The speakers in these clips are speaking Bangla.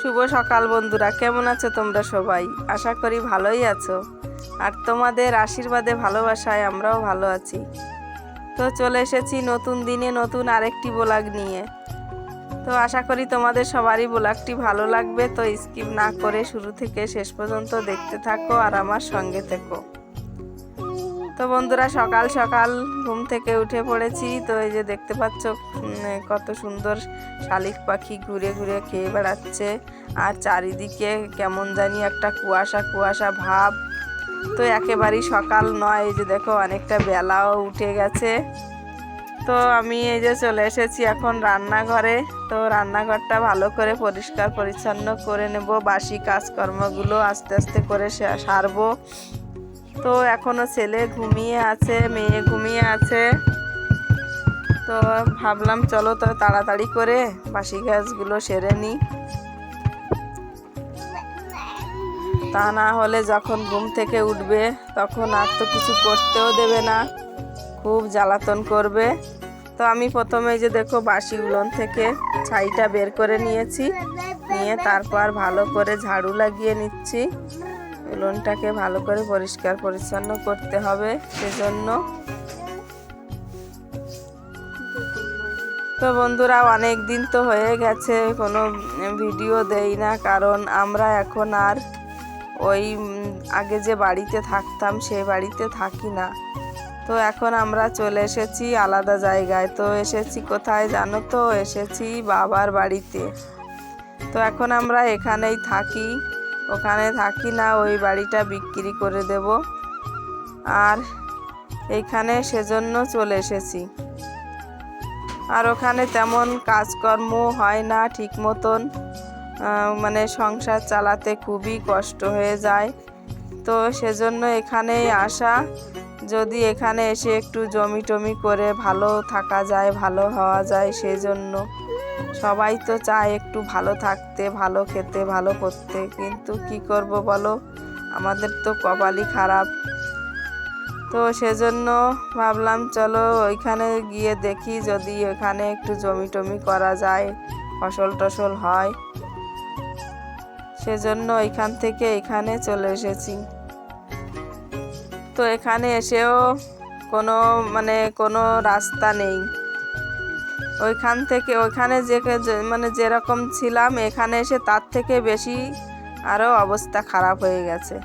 শুভ সকাল বন্ধুরা, কেমন আছো তোমরা সবাই? আশা করি ভালোই আছো। আর তোমাদের আশীর্বাদে, ভালোবাসায় আমরাও ভালো আছি। তো চলে এসেছি নতুন দিনে নতুন আরেকটি ব্লগ নিয়ে। তো আশা করি তোমাদের সবারই ব্লগটি ভালো লাগবে। তো স্কিপ না করে শুরু থেকে শেষ পর্যন্ত দেখতে থাকো আর আমার সঙ্গে থেকো। তো বন্ধুরা, সকাল সকাল ঘুম থেকে উঠে পড়েছি। তো এই যে দেখতে পাচ্ছ কত সুন্দর শালিক পাখি ঘুরে ঘুরে খেয়ে বেড়াচ্ছে। আর চারিদিকে কেমন জানি একটা কুয়াশা কুয়াশা ভাব। তো একেবারেই সকাল নয়, এই যে দেখো, অনেকটা বেলাও উঠে গেছে। তো আমি এই যে চলে এসেছি এখন রান্নাঘরে। তো রান্নাঘরটা ভালো করে পরিষ্কার পরিচ্ছন্ন করে নেব। বাসি কাজকর্মগুলো আস্তে আস্তে করে সারবো। তো এখনও ছেলে ঘুমিয়ে আছে, মেয়ে ঘুমিয়ে আছে। তো ভাবলাম চলো তো তাড়াতাড়ি করে বাসি গাছগুলো সেরে নিই। তা না হলে যখন ঘুম থেকে উঠবে তখন আর তো কিছু করতেও দেবে না, খুব জ্বালাতন করবে। তো আমি প্রথমে যে দেখো বাসি উলন থেকে ছাইটা বের করে নিয়েছি, নিয়ে তারপর ভালো করে ঝাড়ু লাগিয়ে নিচ্ছি। উলনটাকে ভালো করে পরিষ্কার পরিচ্ছন্ন করতে হবে সেজন্য। তো বন্ধুরা, অনেক দিন তো হয়ে গেছে, কোনো ভিডিও দেই না, কারণ আমরা এখন আর ওই আগে যে বাড়িতে থাকতাম সেই বাড়িতে থাকি না। তো এখন আমরা চলে এসেছি আলাদা জায়গায়। তো এসেছি কোথায় জানো তো? এসেছি বাবার বাড়িতে। তো এখন আমরা এখানেই থাকি। ওখানে থাকি না, ওই বাড়িটা বিক্রি করে দেব। আর এইখানে সেজন্য চলে এসেছি। আর ওখানে তেমন কাজকর্ম হয় না ঠিক মতন। মানে সংসার চালাতে খুবই কষ্ট হয়ে যায়। তো সেজন্য এখানেই আসা। যদি এখানে এসে একটু জমি টমি করে ভালো থাকা যায়, ভালো হওয়া যায় সেই জন্য সবাই তো চায় একটু ভালো থাকতে, ভালো খেতে, ভালো করতে। কিন্তু কি করব বলো? আমাদের তো কপালই খারাপ। তো সেজন্য ভাবলাম, চলো ওইখানে গিয়ে দেখি যদি ওখানে একটু জমি টমি করা যায়, ফসল টসল হয়। সেজন্য ওইখান থেকে এখানে চলে এসেছি। তো এখানে এসেও কোনো মানে কোনো রাস্তা নেই। ওইখান থেকে ওইখানে যে মানে যেরকম ছিলাম, এখানে এসে তার থেকে বেশি আরও অবস্থা খারাপ হয়ে গেছে।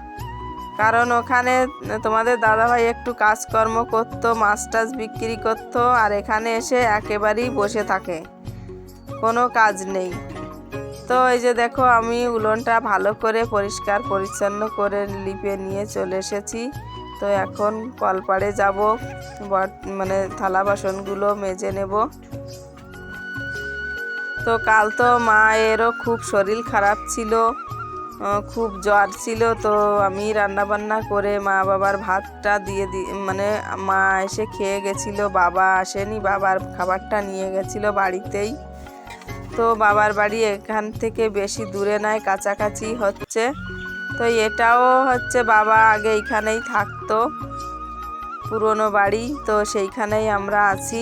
কারণ ওখানে তোমাদের দাদাভাই একটু কাজকর্ম করতো মাছ টাছ বিক্রি করতো, আর এখানে এসে একেবারেই বসে থাকে। কোনো কাজ নেই। তো এই যে দেখো, আমি উলনটা ভালো করে পরিষ্কার পরিচ্ছন্ন করে লিপে নিয়ে চলে এসেছি। তো এখন কলপাড়ে যাব মানে থালা বাসনগুলো মেজে নেব। তো কাল তো মায়েরও খুব শরীর খারাপ ছিল খুব জ্বর ছিল, তো আমি রান্না বান্না করে মা বাবার ভাতটা দিয়ে দি মানে মা এসে খেয়ে গেছিল, বাবা আসেনি, বাবার খাবারটা নিয়ে গেছিল বাড়িতেই। তো বাবার বাড়ি এখান থেকে বেশি দূরে নয়, কাছাকাছি হচ্ছে। তো এটাও হচ্ছে বাবা আগে এইখানেই থাকতো, পুরনো বাড়ি, তো সেইখানেই আমরা আছি।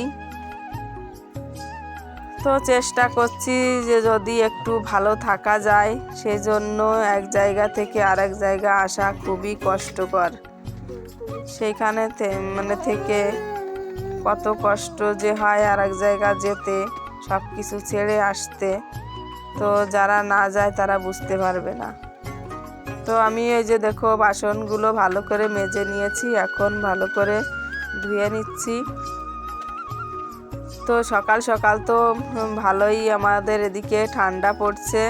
তো চেষ্টা করছি যে যদি একটু ভালো থাকা যায় সেই জন্য এক জায়গা থেকে আরেক জায়গা আসা খুবই কষ্টকর। সেইখানে মানে থেকে কত কষ্ট যে হয় আর এক জায়গা যেতে সব কিছু ছেড়ে আসতে, তো যারা না যায় তারা বুঝতে পারবে না। তো আমি এই যে দেখো বাসনগুলো ভালো করে মেজে নিয়েছি, এখন ভালো করে ধুয়ে নিচ্ছি। তো সকাল সকাল তো ভালোই আমাদের এদিকে ঠান্ডা পড়ছে।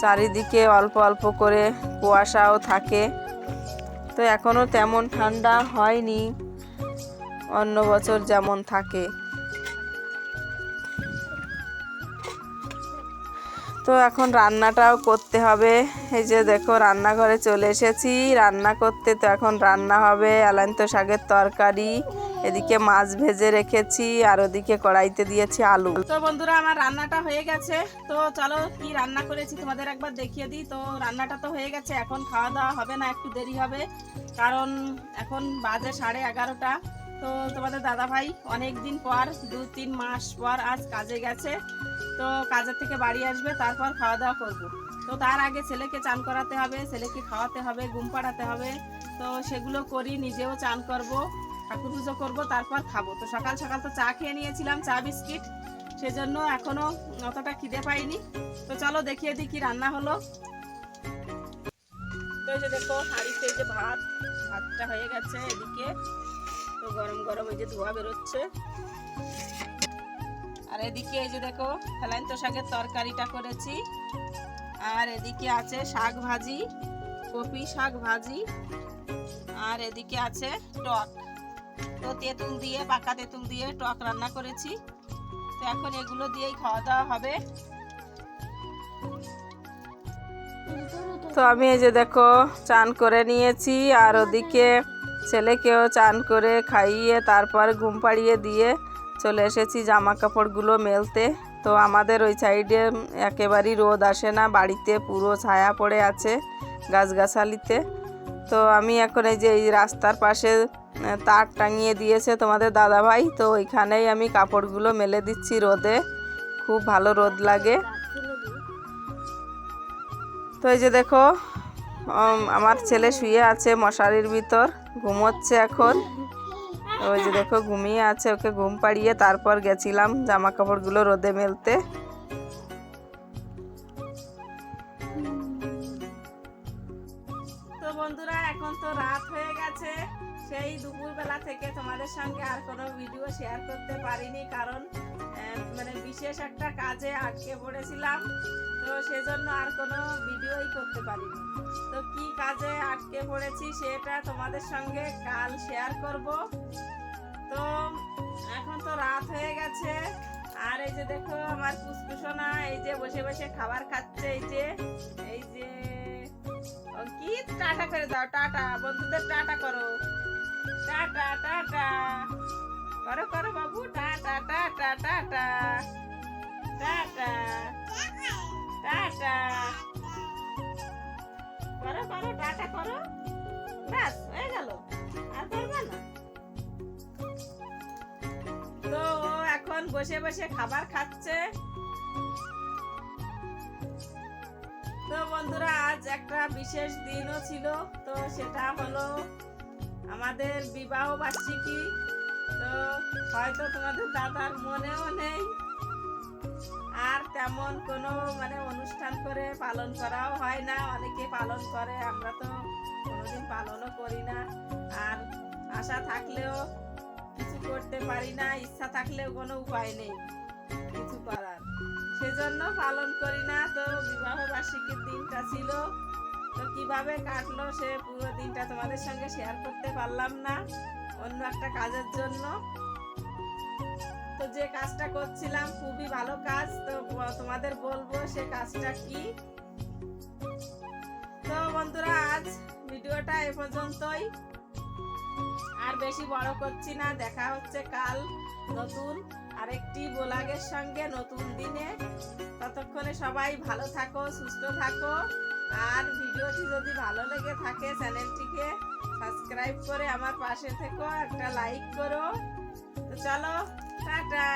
চারিদিকে অল্প অল্প করে কুয়াশাও থাকে। তো এখনও তেমন ঠান্ডা হয়নি। অন্য বছর যেমন থাকে। তো এখন রান্নাটাও করতে হবে। এই যে দেখো, রান্নাঘরে চলে এসেছি। রান্না করতে তো এখন রান্না হবে। আলান্ত শাকের তরকারি, এদিকে মাছ ভেজে রেখেছি, আর ওদিকে কড়াইতে দিয়েছি আলু। তো বন্ধুরা, আমার রান্নাটা হয়ে গেছে। তো চলো, কি রান্না করেছি তোমাদের একবার দেখিয়ে দিই। তো রান্নাটা তো হয়ে গেছে, এখন খাওয়া দাওয়া হবে না, একটু দেরি হবে। কারণ এখন বাজে সাড়ে এগারোটা। তো তোমাদের দাদা ভাই অনেক দিন পর দু তিন মাস পর আজ কাজে গেছে। তো কাজের থেকে বাড়ি আসবে, তারপর খাওয়া দাওয়া করব। তো তার আগে ছেলেকে চান করাতে হবে, ছেলেকে খাওয়াতে হবে, ঘুম পাড়াতে হবে। তো সেগুলো করি, নিজেও চান করব, ঠাকুর পুজো করব, তারপর খাব। তো সকাল সকাল তো চা খেয়ে নিয়েছিলাম, চা বিস্কিট। সেজন্য এখনও অতটা খিদে পাইনি। তো চলো দেখিয়ে দিই কি রান্না হলো। তো এই যে দেখো, হাঁড়িতে যে ভাত, ভাতটা হয়ে গেছে এদিকে। তো গরম গরম এই যে ধোয়া বেরোচ্ছে। আর এদিকে এই যে দেখো হেলাইন্ত শাকের তরকারিটা করেছি। আর এদিকে আছে শাক ভাজি, কপি শাক ভাজি, আর এদিকে আছে টক। তো তেঁতুল দিয়ে, পাকা তেঁতুল দিয়ে টক রান্না করেছি। তো এখন এগুলো দিয়েই খাওয়া দাওয়া হবে। তো আমি এই যে দেখো চান করে নিয়েছি, আর ওদিকে ছেলেকেও চান করে খাইয়ে তারপর ঘুম পাড়িয়ে দিয়ে চলে এসেছি জামা কাপড়গুলো মেলতে। তো আমাদের ওই সাইডে একেবারেই রোদ আসে না, বাড়িতে পুরো ছায়া পড়ে আছে গাছগাছালিতে। তো আমি এখন এই যে এই রাস্তার পাশে তার টাঙিয়ে দিয়েছে তোমাদের দাদাভাই। তো ওইখানেই আমি কাপড়গুলো মেলে দিচ্ছি রোদে। খুব ভালো রোদ লাগে। তো এই যে দেখো আমার ছেলে শুয়ে আছে মশারির ভিতর, ঘুমোচ্ছে এখন। ওই যে দেখো ঘুমিয়ে আছে, ওকে ঘুম পাড়িয়ে তারপর গেছিলাম জামা কাপড়গুলো রোদে মেলতে। তো বন্ধুরা, এখন তো রাত হয়ে গেছে। সেই দুপুরবেলা থেকে তোমাদের সঙ্গে আর কোনো ভিডিও শেয়ার করতে পারিনি, কারণ মানে বিশেষ একটা কাজে আটকে পড়েছিলাম। তো সেজন্য আর কোনো ভিডিওই করতে পারিনি। তো কি কাজে আটকে পড়েছি, সেটা তোমাদের সঙ্গে কাল শেয়ার করব। তো এখন তো রাত হয়ে গেছে। আর এই যে দেখো আমার পুষ্পুসোনা এই যে বসে বসে খাবার খাচ্ছে, এই যে এই যে কি টাটা করে দাও, টাটা, বন্ধুদের টাটা করো। Tata tata. করো করো বাবু, tata tata tata. Tata tata. করো করো, টাটা করো। ব্যাস, হয়ে গেল। আর বসে বসে খাবার খাচ্ছে। তো বন্ধুরা, আজ একটা বিশেষ দিনও ছিল। তো সেটা হলো আমাদের বিবাহ বার্ষিকী। তো হয়তো তোমাদের দাদার মনেও নেই। আর তেমন কোনো মানে অনুষ্ঠান করে পালন করাও হয় না। অনেকে পালন করে, আমরা তো কোনোদিন পালনও করি না। আর আশা থাকলেও করতে পারি না, ইচ্ছা থাকলেও কোনো উপায় নেই। কিছু করার। সেজন্য পালন করি না। তো বিবাহ বার্ষিকীর দিনটা ছিল। তো কীভাবে কাটলো সে পুরো দিনটা তোমাদের সঙ্গে শেয়ার করতে পারলাম না। অন্য একটা কাজের জন্য। তো যে কাজটা করছিলাম, খুবই ভালো কাজ। তো তোমাদের বলব সে কাজটা কি? তো বন্ধুরা, আজ ভিডিওটা এ পর্যন্তই। আর বেশি বড় করছি না, দেখা হচ্ছে কাল নতুন আরেকটি বোলাগের সঙ্গে নতুন দিনে। ততক্ষণে সবাই ভালো থাকো, সুস্থ থাকো। আর ভিডিওটি যদি ভালো লেগে থাকে চ্যানেলটিকে সাবস্ক্রাইব করে আমার পাশে থেকো, একটা লাইক করো। তো চলো, টাটা।